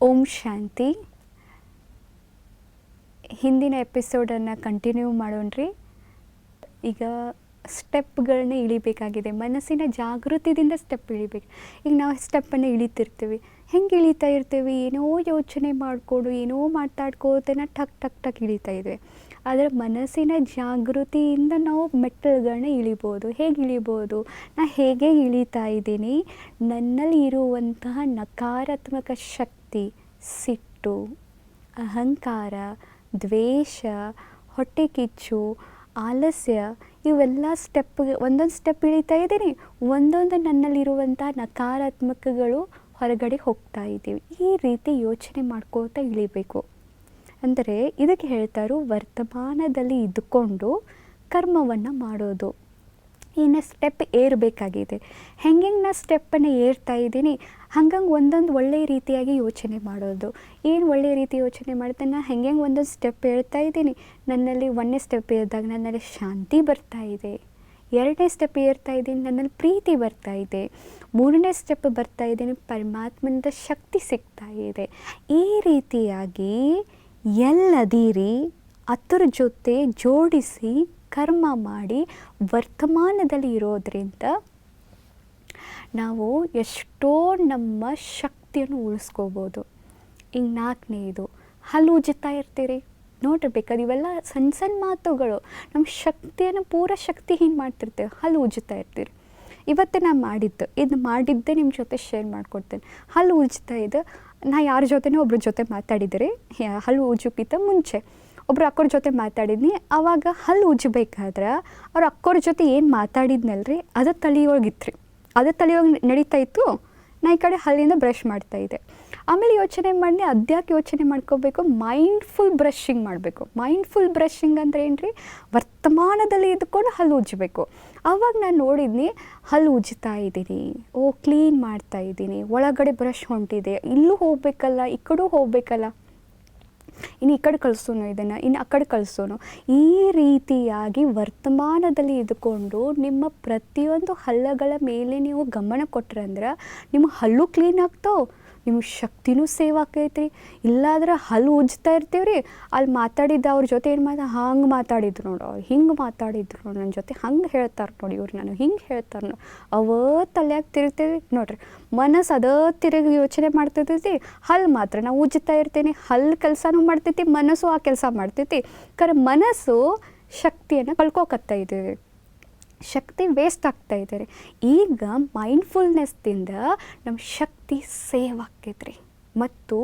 ಓಂ ಶಾಂತಿ. ಹಿಂದಿನ ಎಪಿಸೋಡನ್ನು ಕಂಟಿನ್ಯೂ ಮಾಡೋಣ್ರಿ ಈಗ ಸ್ಟೆಪ್ಗಳನ್ನ ಇಳಿಬೇಕಾಗಿದೆ. ಮನಸ್ಸಿನ ಜಾಗೃತಿದಿಂದ ಸ್ಟೆಪ್ ಇಳಿಬೇಕು. ಈಗ ನಾವು ಸ್ಟೆಪ್ಪನ್ನು ಇಳಿತಿರ್ತೀವಿ. ಹೆಂಗೆ ಇಳಿತಾ ಇರ್ತೀವಿ? ಏನೋ ಯೋಚನೆ ಮಾಡಿಕೊಂಡು, ಏನೋ ಮಾತಾಡ್ಕೋತೇನ ಟಕ್ ಟಕ್ ಟಕ್ ಇಳಿತಾ ಇದ್ವಿ. ಆದರೆ ಮನಸ್ಸಿನ ಜಾಗೃತಿಯಿಂದ ನಾವು ಮೆಟ್ಟಲುಗಳನ್ನ ಇಳಿಬೋದು. ಹೇಗೆ ಇಳಿಬೋದು? ನಾ ಹೇಗೆ ಇಳಿತಾ ಇದ್ದೀನಿ? ನನ್ನಲ್ಲಿ ಇರುವಂತಹ ನಕಾರಾತ್ಮಕ ಶಕ್ತಿ ಸಿಟ್ಟು, ಅಹಂಕಾರ, ದ್ವೇಷ ಹೊಟ್ಟೆ ಕಿಚ್ಚು ಆಲಸ್ಯ ಇವೆಲ್ಲ ಸ್ಟೆಪ್ ಒಂದೊಂದು ಸ್ಟೆಪ್ ಇಳಿತಾ ಇದ್ದೀನಿ. ಒಂದೊಂದು ನನ್ನಲ್ಲಿರುವಂಥ ನಕಾರಾತ್ಮಕಗಳು ಹೊರಗಡೆ ಹೋಗ್ತಾ ಇದ್ದೀವಿ. ಈ ರೀತಿ ಯೋಚನೆ ಮಾಡ್ಕೋತಾ ಇಳಿಬೇಕು. ಅಂದರೆ ಇದಕ್ಕೆ ಹೇಳ್ತಾರೋ ವರ್ತಮಾನದಲ್ಲಿ ಇದ್ದುಕೊಂಡು ಕರ್ಮವನ್ನು ಮಾಡೋದು. ಇನ್ನು ಸ್ಟೆಪ್ ಏರಬೇಕಾಗಿದೆ. ಹೆಂಗೆ ನಾ ಸ್ಟೆಪ್ಪನ್ನು ಏರ್ತಾ ಇದ್ದೀನಿ, ಹಂಗಂಗೆ ಒಂದೊಂದು ಒಳ್ಳೆಯ ರೀತಿಯಾಗಿ ಯೋಚನೆ ಮಾಡೋದು. ಏನು ಒಳ್ಳೆಯ ರೀತಿ ಯೋಚನೆ ಮಾಡ್ತೇನೆ ನಾ ಹೆಂಗೆ ಒಂದೊಂದು ಸ್ಟೆಪ್ ಹೇಳ್ತಾ ಇದ್ದೀನಿ, ನನ್ನಲ್ಲಿ ಒಂದನೇ ಸ್ಟೆಪ್ ಏರಿದಾಗ ನನ್ನಲ್ಲಿ ಶಾಂತಿ ಬರ್ತಾ ಇದೆ. ಎರಡನೇ ಸ್ಟೆಪ್ ಏರ್ತಾ ಇದ್ದೀನಿ, ನನ್ನಲ್ಲಿ ಪ್ರೀತಿ ಬರ್ತಾ ಇದೆ. ಮೂರನೇ ಸ್ಟೆಪ್ ಬರ್ತಾ ಇದ್ದೀನಿ, ಪರಮಾತ್ಮನಿಂದ ಶಕ್ತಿ ಸಿಗ್ತಾ ಇದೆ. ಈ ರೀತಿಯಾಗಿ ಎಲ್ಲದೀರಿ ಅದರ ಜೊತೆ ಜೋಡಿಸಿ ಕರ್ಮ ಮಾಡಿ ವರ್ತಮಾನದಲ್ಲಿ ಇರೋದ್ರಿಂದ ನಾವು ಎಷ್ಟೋ ನಮ್ಮ ಶಕ್ತಿಯನ್ನು ಉಳಿಸ್ಕೋಬೋದು. ಈಗ ನಾಲ್ಕನೇದು ಹಲ್ಲು ಉಜ್ಜುತ್ತಾ ಇರ್ತೀರಿ. ನೋಡಿರ್ಬೇಕಾದ್ರೆ ಇವೆಲ್ಲ ಸಣ್ಣ ಸಣ್ಣ ಮಾತುಗಳು. ನಮ್ಮ ಶಕ್ತಿಯನ್ನು, ಪೂರ ಶಕ್ತಿಹೀನ ಮಾಡ್ತಿರ್ತೇವೆ ಹಲ್ಲು ಉಜ್ಜುತ್ತಾ ಇರ್ತೀರಿ. ಇವತ್ತು ನಾನು ಮಾಡಿದ್ದು. ಇದು ಮಾಡಿದ್ದೆ ನಿಮ್ಮ ಜೊತೆ ಶೇರ್ ಮಾಡ್ಕೊಡ್ತೇನೆ. ಹಲ್ಲು ಉಜ್ತಾ ಇದ್ದು ನಾ ಯಾರ ಜೊತೆನೂ ಒಬ್ರ ಜೊತೆ ಮಾತಾಡಿದರೆ ಹಲ್ಲು ಉಜ್ಜುಕಿತ ಮುಂಚೆ. ಒಬ್ರು ಅಕ್ಕೋರ ಜೊತೆ ಮಾತಾಡಿದ್ನಿ. ಆವಾಗ ಹಲ್ಲು ಉಜ್ಜಬೇಕಾದ್ರೆ ಅವ್ರ ಅಕ್ಕೋರ ಜೊತೆ ಏನು ಮಾತಾಡಿದ್ನಲ್ರಿ? ಅದು ತಲೆಯೊಳಗಿತ್ತು ರೀ ಅದು ನಡೀತಾ ಇತ್ತು. ನಾ ಈ ಕಡೆ ಹಲ್ಲಿಂದ ಬ್ರಷ್ ಮಾಡ್ತಾ ಇದ್ದೆ. ಆಮೇಲೆ ಯೋಚನೆ ಮಾಡಿ ಅದ್ಯಾಕೆ ಯೋಚನೆ ಮಾಡ್ಕೋಬೇಕು? ಮೈಂಡ್ಫುಲ್ ಬ್ರಷಿಂಗ್ ಮಾಡಬೇಕು. ಮೈಂಡ್ಫುಲ್ ಬ್ರಷಿಂಗ್ ಅಂದರೆ ಏನು ರೀ ವರ್ತಮಾನದಲ್ಲಿ ಇದ್ಕೊಂಡು ಹಲ್ಲು ಉಜ್ಜಬೇಕು ಆವಾಗ ನಾನು ನೋಡಿದ್ನಿ, ಹಲ್ಲು ಉಜ್ಜುತ್ತಾ ಇದ್ದೀನಿ. ಓ ಕ್ಲೀನ್ ಮಾಡ್ತಾ ಇದ್ದೀನಿ. ಒಳಗಡೆ ಬ್ರಷ್ ಹೊಂಟಿದೆ. ಇಲ್ಲೂ ಹೋಗಬೇಕಲ್ಲ, ಈ ಕಡೆಗೂ ಹೋಗಬೇಕಲ್ಲ. ಇನ್ನು ಈ ಕಡೆ ಕಳಿಸೋನು ಇದನ್ನು, ಇನ್ನು ಆ ಕಡೆ ಕಳಿಸೋನು. ಈ ರೀತಿಯಾಗಿ ವರ್ತಮಾನದಲ್ಲಿ ಇದ್ಕೊಂಡು ನಿಮ್ಮ ಪ್ರತಿಯೊಂದು ಹಲ್ಲಗಳ ಮೇಲೆ ನೀವು ಗಮನ ಕೊಟ್ರಂದ್ರೆ ನಿಮ್ಮ ಹಲ್ಲು ಕ್ಲೀನ್ ಆಗ್ತಾವೆ ನಿಮ್ಮ ಶಕ್ತಿನೂ ಸೇವ್ ಆಕೈತ್ರಿ ಇಲ್ಲಾದ್ರೆ ಹಲ್ಲು ಉಜ್ತಾ ಇರ್ತೀವಿ ರೀ ಅಲ್ಲಿ ಮಾತಾಡಿದ್ದ ಅವ್ರ ಜೊತೆ ಏನು ಮಾತಾ, ಹಂಗೆ ಮಾತಾಡಿದ್ರು ನೋಡು ಅವ್ರು. ಹಿಂಗೆ ಮಾತಾಡಿದ್ರು ನನ್ನ ಜೊತೆ. ಹಂಗೆ ಹೇಳ್ತಾರೆ ನೋಡಿ ಇವ್ರು ನಾನು ಹಿಂಗೆ ಹೇಳ್ತಾರೆ ನೋಡಿ. ಅವ ತಲೆಯಾಗ ತಿರುಗ್ತೀವಿ ನೋಡ್ರಿ. ಮನಸ್ಸು ಅದೇ ತಿರುಗಿ ಯೋಚನೆ ಮಾಡ್ತಿರ್ತೈತಿ ಹಲ್ಲು ಮಾತ್ರ ನಾವು ಉಜ್ತಾ ಇರ್ತೀನಿ. ಹಲ್ಲು ಕೆಲಸನೂ ಮಾಡ್ತೈತಿ. ಮನಸ್ಸು ಆ ಕೆಲಸ ಮಾಡ್ತೈತಿ. ಕರೆ ಮನಸ್ಸು ಶಕ್ತಿಯನ್ನು ಕಳ್ಕೊಕತ್ತಾ ಇದ್ದೀವಿ ಶಕ್ತಿ ವೇಸ್ಟ್ ಆಗ್ತಾ ಇದ್ದಾರೆ ರೀ. ಈಗ ಮೈಂಡ್ಫುಲ್ನೆಸ್ದಿಂದ ನಮ್ಮ ಶಕ್ತಿ ಸೇವ್ ಆಕೈತ್ರಿ ಮತ್ತು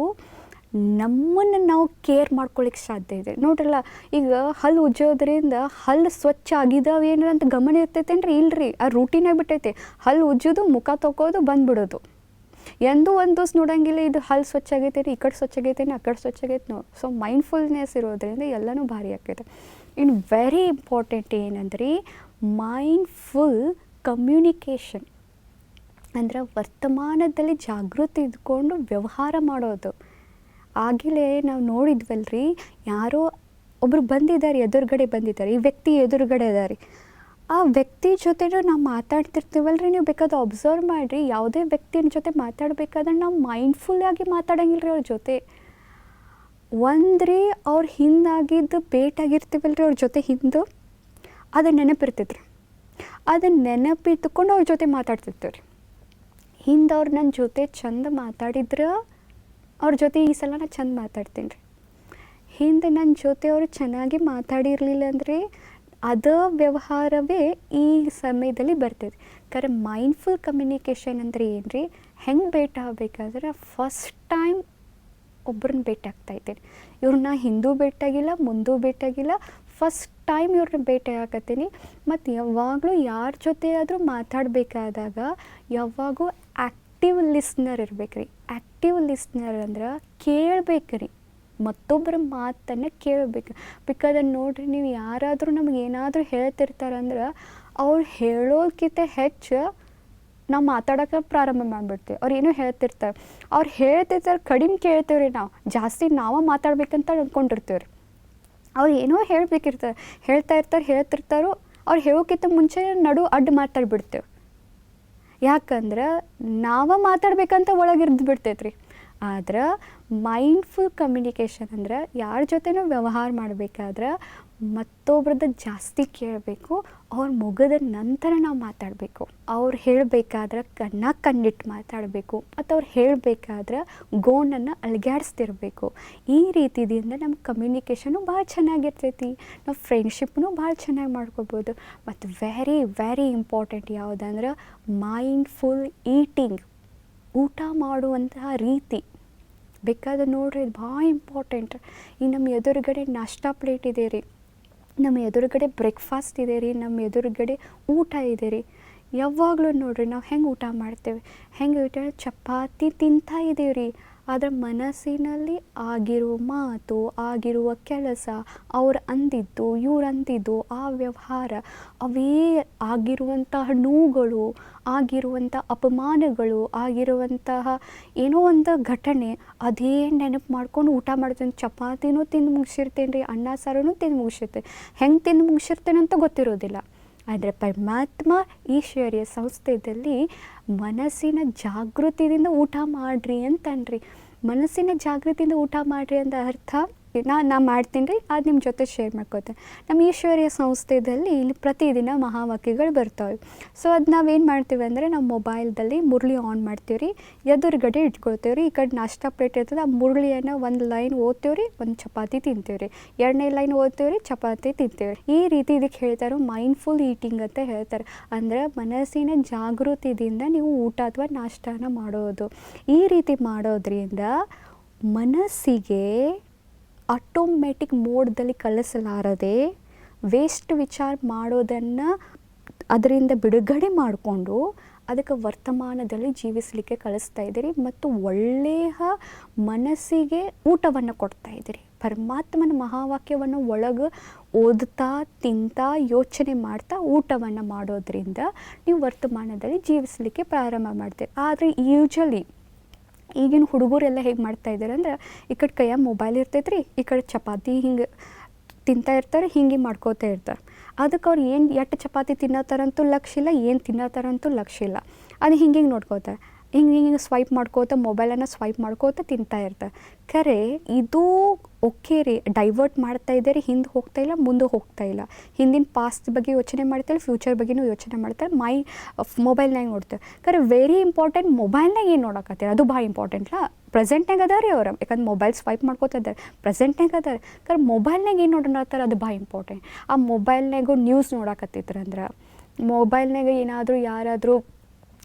ನಮ್ಮನ್ನು ನಾವು ಕೇರ್ ಮಾಡ್ಕೊಳ್ಳಿಕ್ಕೆ ಸಾಧ್ಯ ಇದೆ. ನೋಡ್ರಲ್ಲ, ಈಗ ಹಲ್ಲು ಉಜ್ಜೋದ್ರಿಂದ ಹಲ್ಲು ಸ್ವಚ್ಛ ಆಗಿದಾವೆ ಏನಾರ ಅಂತ ಗಮನ ಇರ್ತೈತೇನ್ರಿ? ಇಲ್ರಿ, ಆ ರೂಟೀನ್ ಆಗಿಬಿಟ್ಟೈತೆ. ಹಲ್ಲು ಉಜ್ಜೋದು, ಮುಖ ತೊಗೋದು ಬಂದ್ಬಿಡೋದು. ಎಂದೂ ಒಂದು ದಿವ್ಸ ನೋಡೋಂಗಿಲ್ಲ ಇದು ಹಲ್ಲು ಸ್ವಚ್ಛ ಆಗೈತೆ ರೀ ಈ ಕಡೆ ಸ್ವಚ್ಛ ಆಗೈತೆ ಆ ಕಡೆ ಸ್ವಚ್ಛ ಆಗೈತೆ ನೋ ಸೊ ಮೈಂಡ್ಫುಲ್ನೆಸ್ ಇರೋದ್ರಿಂದ ಎಲ್ಲನೂ ಭಾರಿ ಆಗ್ತೈತೆ. ಇನ್ನು ವೆರಿ ಇಂಪಾರ್ಟೆಂಟ್ ಏನಂದ್ರೆ ಮೈಂಡ್ಫುಲ್ ಕಮ್ಯುನಿಕೇಷನ್ ಅಂದ್ರೆ ವರ್ತಮಾನದಲ್ಲಿ ಜಾಗೃತಿ ಇದ್ಕೊಂಡು ವ್ಯವಹಾರ ಮಾಡೋದು. ಆಗಿಲೇ ನಾವು ನೋಡಿದ್ವಲ್ರಿ, ಯಾರೋ ಒಬ್ಬರು ಬಂದಿದ್ದಾರೆ ಎದುರುಗಡೆ ಬಂದಿದ್ದಾರೆ ಈ ವ್ಯಕ್ತಿ ಎದುರುಗಡೆ ಇದ್ದಾರೆ ಆ ವ್ಯಕ್ತಿ ಜೊತೆನೂ ನಾವು ಮಾತಾಡ್ತಿರ್ತೀವಲ್ರಿ, ನೀವು ಬೇಕಾದ್ರೆ ಅಬ್ಸರ್ವ್ ಮಾಡಿರಿ, ಯಾವುದೇ ವ್ಯಕ್ತಿನ ಜೊತೆ ಮಾತಾಡಬೇಕಾದ್ರೆ ನಾವು ಮೈಂಡ್ಫುಲ್ಲಾಗಿ ಮಾತಾಡೋಂಗಿಲ್ಲ ರೀ ಅವ್ರ ಜೊತೆ. ಒಂದ್ರಿ ಅವ್ರ ಹಿಂದಾಗಿದ್ದು ಭೇಟಾಗಿರ್ತೀವಲ್ರಿ ಅವ್ರ ಜೊತೆ ಹಿಂದು. ಅದು ನೆನಪಿರ್ತೈತ್ರಿ. ಅದನ್ನು ನೆನಪಿಟ್ಟುಕೊಂಡು ಅವ್ರ ಜೊತೆ ಮಾತಾಡ್ತಿರ್ತೀವಿ ರೀ ಹಿಂದೆ ಅವ್ರು ನನ್ನ ಜೊತೆ ಚಂದ ಮಾತಾಡಿದ್ರೆ ಅವ್ರ ಜೊತೆ ಈ ಸಲ ನಾನು ಚಂದ ಮಾತಾಡ್ತೀನಿ ರೀ ಹಿಂದೆ ನನ್ನ ಜೊತೆ ಅವರು ಚೆನ್ನಾಗಿ ಮಾತಾಡಿರಲಿಲ್ಲ ಅಂದರೆ ಅದ ವ್ಯವಹಾರವೇ ಈ ಸಮಯದಲ್ಲಿ ಬರ್ತೈತೆ. ಕರೆ ಮೈಂಡ್ಫುಲ್ ಕಮ್ಯುನಿಕೇಷನ್ ಅಂದರೆ ಏನು ರೀ ಹೆಂಗೆ ಭೇಟ ಆಗಬೇಕಾದ್ರೆ ಫಸ್ಟ್ ಟೈಮ್ ಒಬ್ಬರನ್ನ ಭೇಟಿ ಆಗ್ತಾ ಇದ್ದೀನಿ. ಇವ್ರನ್ನ ಹಿಂದೂ ಭೇಟಾಗಿಲ್ಲ ಮುಂದೂ ಭೇಟಿಯಾಗಿಲ್ಲ ಫಸ್ಟ್ ಟೈಮ್ ಇವ್ರನ್ನ ಭೇಟಿ ಆಗತ್ತೀನಿ. ಮತ್ತು ಯಾವಾಗಲೂ ಯಾರ ಜೊತೆ ಆದರೂ ಮಾತಾಡಬೇಕಾದಾಗ ಯಾವಾಗೂ ಆ್ಯಕ್ಟಿವ್ ಲಿಸ್ನರ್ ಇರ್ಬೇಕು ರೀ ಆ್ಯಕ್ಟಿವ್ ಲಿಸ್ನರ್ ಅಂದ್ರೆ ಕೇಳಬೇಕು ರೀ ಮತ್ತೊಬ್ಬರ ಮಾತನ್ನು ಕೇಳಬೇಕು. ಅದನ್ನು ನೋಡಿರಿ ನೀವು ಯಾರಾದರೂ ನಮ್ಗೆ ಏನಾದರೂ ಹೇಳ್ತಿರ್ತಾರಂದ್ರೆ ಅವ್ರು ಹೇಳೋದಕ್ಕಿಂತ ಹೆಚ್ಚು ನಾವು ಮಾತಾಡೋಕೆ ಪ್ರಾರಂಭ ಮಾಡಿಬಿಡ್ತೀವಿ. ಅವ್ರು ಏನೋ ಹೇಳ್ತಿರ್ತಾರೆ. ಅವ್ರು ಹೇಳ್ತಿರ್ತಾರೆ ಕಡಿಮೆ ಕೇಳ್ತೀವಿ ರೀ ನಾವು. ಜಾಸ್ತಿ ನಾವೇ ಮಾತಾಡ್ಬೇಕಂತ ಅಂದ್ಕೊಂಡಿರ್ತೀವಿ ಅವ್ರು ಏನೋ ಹೇಳ್ಬೇಕಿರ್ತಾರೆ ಹೇಳ್ತಾ ಇರ್ತಾರೆ, ಹೇಳ್ತಿರ್ತಾರೋ, ಅವ್ರು ಹೇಳೋಕ್ಕಿಂತ ಮುಂಚೆ ನಡು ಅಡ್ಡ ಮಾತಾಡ್ಬಿಡ್ತೇವೆ. ಯಾಕಂದ್ರೆ ನಾವ ಮಾತಾಡ್ಬೇಕಂತ ಒಳಗಿರ್ದು ಬಿಡ್ತೈತೆ ರೀ ಆದ್ರೆ ಮೈಂಡ್ಫುಲ್ ಕಮ್ಯುನಿಕೇಷನ್ ಅಂದ್ರೆ ಯಾರ ಜೊತೆನೂ ವ್ಯವಹಾರ ಮಾಡಬೇಕಾದ್ರೆ ಮತ್ತೊಬ್ರದ್ದು ಜಾಸ್ತಿ ಕೇಳಬೇಕು, ಅವ್ರ ಮುಗಿದ ನಂತರ ನಾವು ಮಾತಾಡಬೇಕು. ಅವ್ರು ಹೇಳಬೇಕಾದ್ರೆ ಕಣ್ಣ ಕಣ್ಣಿಟ್ಟು ಮಾತಾಡಬೇಕು, ಮತ್ತು ಅವ್ರು ಹೇಳಬೇಕಾದ್ರೆ ಗೋಣನ್ನು ಅಲ್ಗಾಡಿಸ್ತಿರ್ಬೇಕು ಈ ರೀತಿದಿಂದ ನಮ್ಮ ಕಮ್ಯುನಿಕೇಷನು ಭಾಳ ಚೆನ್ನಾಗಿರ್ತೈತಿ. ನಾವು ಫ್ರೆಂಡ್ಶಿಪ್ನು ಭಾಳ ಚೆನ್ನಾಗಿ ಮಾಡ್ಕೋಬೋದು. ಮತ್ತು ವೆರಿ ವೆರಿ ಇಂಪಾರ್ಟೆಂಟ್ ಯಾವುದಂದ್ರೆ ಮೈಂಡ್ಫುಲ್ ಈಟಿಂಗ್ ಊಟ ಮಾಡುವಂತಹ ರೀತಿ. ಬೇಕಾದ್ರೆ ನೋಡ್ರಿ, ಇದು ಭಾಳ ಇಂಪಾರ್ಟೆಂಟ್ ಈಗ ನಮ್ಮ ಎದುರುಗಡೆ ನಾಷ್ಟಾ ಪ್ಲೇಟ್ ಇದೆ ರೀ. ನಮ್ಮ ಎದುರುಗಡೆ ಬ್ರೇಕ್ಫಾಸ್ಟ್ ಇದೆ ರೀ, ನಮ್ಮ ಎದುರುಗಡೆ ಊಟ ಇದೆ ರೀ. ಯಾವಾಗಲೂ ನೋಡ್ರಿ, ನಾವು ಹೆಂಗೆ ಊಟ ಮಾಡ್ತೇವೆ? ಹೆಂಗೆ ಊಟ? ಚಪಾತಿ ತಿಂತಾ ಇದ್ದೀವಿ ರೀ. ಆದರೆ ಮನಸ್ಸಿನಲ್ಲಿ ಆಗಿರುವ ಮಾತು, ಆಗಿರುವ ಕೆಲಸ ಅವ್ರು ಅಂದಿದ್ದು, ಇವ್ರು ಅಂದಿದ್ದು, ಆ ವ್ಯವಹಾರ ಅವೇ ಆಗಿರುವಂತಹ ನೋವುಗಳು ಆಗಿರುವಂಥ ಅಪಮಾನಗಳು, ಆಗಿರುವಂತಹ ಏನೋ ಒಂದು ಘಟನೆ, ಅದೇ ನೆನಪು ಮಾಡ್ಕೊಂಡು ಊಟ ಮಾಡ್ತೇನೆ, ಚಪಾತಿನೂ ತಿಂದು ಮುಗಿಸಿರ್ತೇನೆ ರೀ ಅನ್ನ ಸಾರನೂ ತಿಂದು ಮುಗಿಸಿರ್ತೇನೆ. ಹೆಂಗೆ ತಿಂದು ಮುಗಿಸಿರ್ತೇನೆ ಅಂತ ಗೊತ್ತಿರೋದಿಲ್ಲ. ಆದರೆ ಪರಮಾತ್ಮ ಈಶ್ವರ್ಯ ಸಂಸ್ಥೆಯಲ್ಲಿ ಮನಸ್ಸಿನ ಜಾಗೃತಿಯಿಂದ ಊಟ ಮಾಡಿರಿ ಅಂತನ್ರಿ. ಮನಸ್ಸಿನ ಜಾಗೃತಿಯಿಂದ ಊಟ ಮಾಡಿರಿ ಅಂತ ಅರ್ಥ? ನಾ ನಾ ಮಾಡ್ತೀನಿ ರೀ, ಅದು ನಿಮ್ಮ ಜೊತೆ ಶೇರ್ ಮಾಡ್ಕೋತೇನೆ ನಮ್ಮ ಈಶ್ವರ್ಯ ಸಂಸ್ಥೆಯಲ್ಲಿ ಇಲ್ಲಿ ಪ್ರತಿದಿನ ಮಹಾವಾಕ್ಯಗಳು ಬರ್ತಾವೆ. ಸೊ ಅದು ನಾವೇನು ಮಾಡ್ತೀವಿ ಅಂದರೆ, ನಾವು ಮೊಬೈಲ್ದಲ್ಲಿ ಮುರಳಿ ಆನ್ ಮಾಡ್ತೀವಿ ರೀ, ಎದುರುಗಡೆ ಇಟ್ಕೊಳ್ತೀವಿ ರೀ, ಈ ಕಡೆ ನಾಷ್ಟ ಪ್ಲೇಟ್ ಇರ್ತದೆ, ಆ ಮುರಳಿಯನ್ನು ಒಂದು ಲೈನ್ ಓದ್ತೀವಿ ರೀ, ಒಂದು ಚಪಾತಿ ತಿಂತೀವಿ ರೀ. ಎರಡನೇ ಲೈನ್ ಓದ್ತೀವಿ ರೀ, ಚಪಾತಿ ತಿಂತೀವಿ ಈ ರೀತಿ ಇದಕ್ಕೆ ಹೇಳ್ತಾರೆ ಮೈಂಡ್ಫುಲ್ ಈಟಿಂಗ್ ಅಂತ ಹೇಳ್ತಾರೆ. ಅಂದರೆ ಮನಸ್ಸಿನ ಜಾಗೃತಿದಿಂದ ನೀವು ಊಟ ಅಥವಾ ನಾಷ್ಟಾನ ಮಾಡೋದು. ಈ ರೀತಿ ಮಾಡೋದ್ರಿಂದ ಮನಸ್ಸಿಗೆ ಆಟೋಮೆಟಿಕ್ ಮೋಡ್ದಲ್ಲಿ ಕಲಿಸಲಾರದೆ ವೇಸ್ಟ್ ವಿಚಾರ ಮಾಡೋದನ್ನು ಅದರಿಂದ ಬಿಡುಗಡೆ ಮಾಡಿಕೊಂಡು ಅದಕ್ಕೆ ವರ್ತಮಾನದಲ್ಲಿ ಜೀವಿಸಲಿಕ್ಕೆ ಕಳಿಸ್ತಾ ಇದ್ದೀರಿ ಮತ್ತು ಒಳ್ಳೆಯ ಮನಸ್ಸಿಗೆ ಊಟವನ್ನು ಕೊಡ್ತಾ ಇದ್ದೀರಿ. ಪರಮಾತ್ಮನ ಮಹಾವಾಕ್ಯವನ್ನು ಒಳಗೆ ಓದ್ತಾ, ತಿಂತಾ, ಯೋಚನೆ ಮಾಡ್ತಾ ಊಟವನ್ನು ಮಾಡೋದ್ರಿಂದ ನೀವು ವರ್ತಮಾನದಲ್ಲಿ ಜೀವಿಸಲಿಕ್ಕೆ ಪ್ರಾರಂಭ ಮಾಡ್ತೀರಿ. ಆದರೆ ಯೂಶಲಿ ಈಗಿನ ಹುಡುಗರೆಲ್ಲ ಹೇಗೆ ಮಾಡ್ತಾ ಇದ್ದಾರೆ ಅಂದ್ರೆ, ಈ ಕಡೆ ಕೈಯಾಗ ಮೊಬೈಲ್ ಇರ್ತೈತೆ ರೀ ಈ ಕಡೆ ಚಪಾತಿ ಹಿಂಗೆ ತಿಂತಾ ಇರ್ತಾರೆ, ಹಿಂಗೆ ಮಾಡ್ಕೋತಾ ಇರ್ತಾರೆ. ಅದಕ್ಕೆ ಅವ್ರು ಏನು ಎಷ್ಟು ಚಪಾತಿ ತಿನ್ನತ್ತಾರಂತೂ ಲಕ್ಷ ಇಲ್ಲ, ಏನು ತಿನ್ನತ್ತಾರಂತೂ ಲಕ್ಷ ಇಲ್ಲ. ಅದು ಹಿಂಗೆ ಹಿಂಗೆ ನೋಡ್ಕೋತಾರೆ. ಹಿಂಗೆ ಹಿಂಗೆ ಸ್ವೈಪ್ ಮಾಡ್ಕೋತ, ಮೊಬೈಲನ್ನು ಸ್ವೈಪ್ ಮಾಡ್ಕೋತ ತಿಂತಾ ಇರ್ತಾರೆ. ಖರೆ ಇದು ಓಕೆ ರೀ. ಡೈವರ್ಟ್ ಮಾಡ್ತಾ ಇದ್ದಾರೆ, ಹಿಂದೆ ಹೋಗ್ತಾ ಇಲ್ಲ, ಮುಂದೆ ಹೋಗ್ತಾ ಇಲ್ಲ. ಹಿಂದಿನ ಪಾಸ್ಟ್ ಬಗ್ಗೆ ಯೋಚನೆ ಮಾಡ್ತಾರೆ, ಫ್ಯೂಚರ್ ಬಗ್ಗೆನೂ ಯೋಚನೆ ಮಾಡ್ತಾರೆ? ಮೈ ಮೊಬೈಲ್ನಾಗ ನೋಡ್ತಾರೆ? ಖರೆ ವೆರಿ ಇಂಪಾರ್ಟೆಂಟ್, ಮೊಬೈಲ್ನಾಗ ಏನು ನೋಡಕತ್ತಾರೆ? ಅದು ಭಾಳ ಇಂಪಾರ್ಟೆಂಟ್ಲ ಪ್ರೆಸೆಂಟ್ನಾಗ ಅದ ರೀ ಅವ್ರು. ಯಾಕಂದ್ರೆ ಮೊಬೈಲ್ ಸ್ವೈಪ್ ಮಾಡ್ಕೋತಾ ಇದ್ದಾರೆ. ಪ್ರೆಸೆಂಟ್ನಾಗ ಅದ ಖರೆ ಮೊಬೈಲ್ನಾಗ ಏನು ನೋಡತ್ತಾರ ಅದು ಭಾಳ ಇಂಪಾರ್ಟೆಂಟ್. ಆ ಮೊಬೈಲ್ನಾಗೂ ನ್ಯೂಸ್ ನೋಡಕತ್ತಿದ್ರು ಅಂದ್ರೆ ಮೊಬೈಲ್ನಾಗ ಏನಾದರೂ ಯಾರಾದರೂ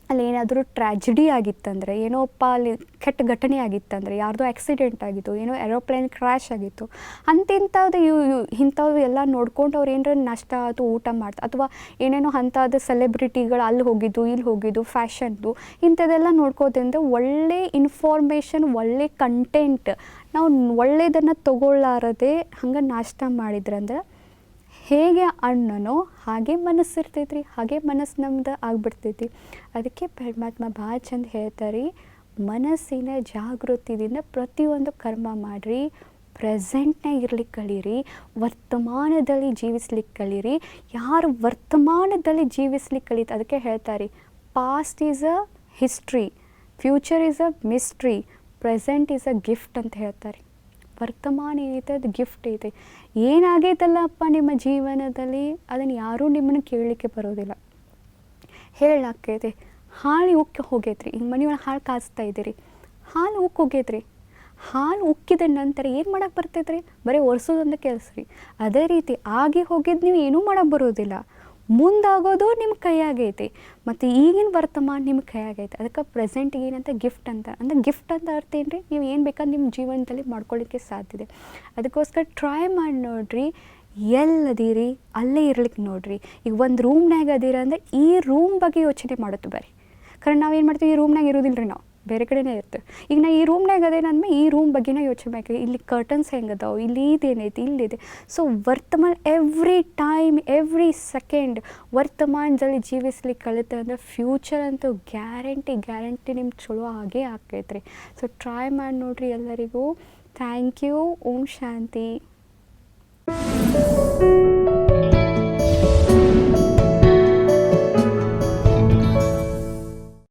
ಅಲ್ಲಿ ಏನಾದರೂ ಟ್ರ್ಯಾಜಿಡಿ ಆಗಿತ್ತಂದರೆ ಏನೋಪ್ಪ ಅಲ್ಲಿ ಕೆಟ್ಟ ಘಟನೆ ಆಗಿತ್ತಂದರೆ, ಯಾರ್ದೋ ಆಕ್ಸಿಡೆಂಟ್ ಆಗಿತ್ತು, ಏನೋ ಏರೋಪ್ಲೇನ್ ಕ್ರ್ಯಾಶ್ ಆಗಿತ್ತು, ಅಂತಿಂಥದ್ದು ಇವು ಇಂಥವು ಎಲ್ಲ ನೋಡ್ಕೊಂಡು ಅವ್ರು ಏನಾರ ನಷ್ಟ ಆಯಿತು, ಊಟ ಮಾಡ್ತಾ, ಅಥವಾ ಏನೇನೋ ಅಂಥದ್ದು ಸೆಲೆಬ್ರಿಟಿಗಳು ಅಲ್ಲಿ ಹೋಗಿದ್ದು ಇಲ್ಲಿ ಹೋಗಿದ್ದು ಫ್ಯಾಷನ್ದು ಇಂಥದ್ದೆಲ್ಲ ನೋಡ್ಕೋದ್ರಿಂದ ಒಳ್ಳೆ ಇನ್ಫಾರ್ಮೇಷನ್ ಒಳ್ಳೆ ಕಂಟೆಂಟ್ ನಾವು ಒಳ್ಳೆಯದನ್ನು ತೊಗೊಳ್ಳಾರದೆ ಹಂಗೆ ನಾಷ್ಟ ಮಾಡಿದ್ರಂದ್ರೆ ಹೇಗೆ ಅಣ್ಣನೋ ಹಾಗೆ ಮನಸ್ಸು ಇರ್ತೈತ್ರಿ ಹಾಗೆ ಮನಸ್ಸು ನಮ್ದು ಆಗ್ಬಿಡ್ತೈತಿ. ಅದಕ್ಕೆ ಪರಮಾತ್ಮ ಭಾಳ ಚಂದ ಹೇಳ್ತಾರೆ, ಮನಸ್ಸಿನ ಜಾಗೃತಿದಿಂದ ಪ್ರತಿಯೊಂದು ಕರ್ಮ ಮಾಡಿರಿ ಪ್ರೆಸೆಂಟ್ನಾಗ ಇರ್ಲಿಕ್ಕೆ ಕಲೀರಿ, ವರ್ತಮಾನದಲ್ಲಿ ಜೀವಿಸ್ಲಿಕ್ಕೆ ಕಲೀರಿ. ಯಾರು ವರ್ತಮಾನದಲ್ಲಿ ಜೀವಿಸ್ಲಿಕ್ಕೆ ಕಲಿತ ಅದಕ್ಕೆ ಹೇಳ್ತಾರೆ past is a history future is a mystery present is a gift ಅಂತ ಹೇಳ್ತಾರೆ. ವರ್ತಮಾನ ಏನೈತೆ, ಅದು ಗಿಫ್ಟ್ ಐತೆ. ಏನಾಗೈತಲ್ಲಪ್ಪ ನಿಮ್ಮ ಜೀವನದಲ್ಲಿ? ಅದನ್ನು ಯಾರೂ ನಿಮ್ಮನ್ನು ಕೇಳಲಿಕ್ಕೆ ಬರೋದಿಲ್ಲ. ಹೇಳಾಕೈತೆ ಹಾಳು ಉಕ್ಕಿ ಹೋಗೈತ್ರಿ. ಈಗ ಮನೆಯೊಳಗೆ ಹಾಲು ಕಾಯಿಸ್ತಾ ಇದ್ದೀರಿ. ಹಾಲು ಉಕ್ಕಿ ಹೋಗೈತ್ರಿ. ಹಾಲು ಉಕ್ಕಿದ ನಂತರ ಏನು ಮಾಡೋಕೆ ಬರ್ತೈತ್ರಿ? ಬರೀ ಒರೆಸೋದೊಂದು ಕೆಲಸ ರೀ. ಅದೇ ರೀತಿ ಆಗಿ ಹೋಗಿದ್ದು ನೀವು ಏನೂ ಮಾಡೋಕ್ಕೆ ಬರೋದಿಲ್ಲ. ಮುಂದಾಗೋದು ನಿಮ್ಮ ಕೈಯಾಗೈತಿ. ಮತ್ತು ಈಗಿನ ವರ್ತಮಾನ ನಿಮ್ಮ ಕೈಯಾಗೈತೆ. ಅದಕ್ಕೆ ಪ್ರೆಸೆಂಟ್ ಏನಂತ ಗಿಫ್ಟ್ ಅಂತ. ಅಂದರೆ ಗಿಫ್ಟ್ ಅಂತ ಅರ್ಥ ಏನು ರೀ ನೀವು ಏನು ಬೇಕಾದ್ರೆ ನಿಮ್ಮ ಜೀವನದಲ್ಲಿ ಮಾಡ್ಕೊಳ್ಳಿಕ್ಕೆ ಸಾಧ್ಯ ಇದೆ. ಅದಕ್ಕೋಸ್ಕರ ಟ್ರೈ ಮಾಡಿ ನೋಡ್ರಿ. ಎಲ್ಲದೀರಿ? ಅಲ್ಲೇ ಇರ್ಲಿಕ್ಕೆ ನೋಡ್ರಿ. ಈಗ ಒಂದು ರೂಮ್ನಾಗ ಅದೀರ ಅಂದರೆ ಈ ರೂಮ್ ಬಗ್ಗೆ ಯೋಚನೆ ಮಾಡೋದು ಬರ್ರಿ. ಕಾರಣ ನಾವೇನು ಮಾಡ್ತೀವಿ? ಈ ರೂಮ್ನಾಗ ಇರೋದಿಲ್ಲ ರೀ ನಾವು. ಬೇರೆ ಕಡೆನೇ ಇರ್ತೇವೆ ಈಗ ನಾ ಈ ರೂಮ್ನಾಗ ಅದೇನಂದ್ಮೇಲೆ ಈ ರೂಮ್ ಬಗ್ಗೆನೇ ಯೋಚನೆ ಬೇಕು ಇಲ್ಲಿ ಕರ್ಟನ್ಸ್ ಹೆಂಗದಾವೆ? ಇಲ್ಲಿ ಇದೇನೈತಿ ಇಲ್ಲಿದೆ ಸೊ ವರ್ತಮಾನ ಎವ್ರಿ ಟೈಮ್ ಎವ್ರಿ ಸೆಕೆಂಡ್ ವರ್ತಮಾನದಲ್ಲಿ ಜೀವಿಸ್ಲಿಕ್ಕೆ ಕಲಿತೆ ಅಂದರೆ ಫ್ಯೂಚರ್ ಅಂತೂ ಗ್ಯಾರಂಟಿ ಗ್ಯಾರಂಟಿ ನಿಮ್ಗೆ ಚಲೋ ಆಗೇ ಆಕೈತ್ರಿ ಸೊ ಟ್ರೈ ಮಾಡಿ ನೋಡ್ರಿ ಎಲ್ಲರಿಗೂ. ಥ್ಯಾಂಕ್ ಯು ಓಂ ಶಾಂತಿ.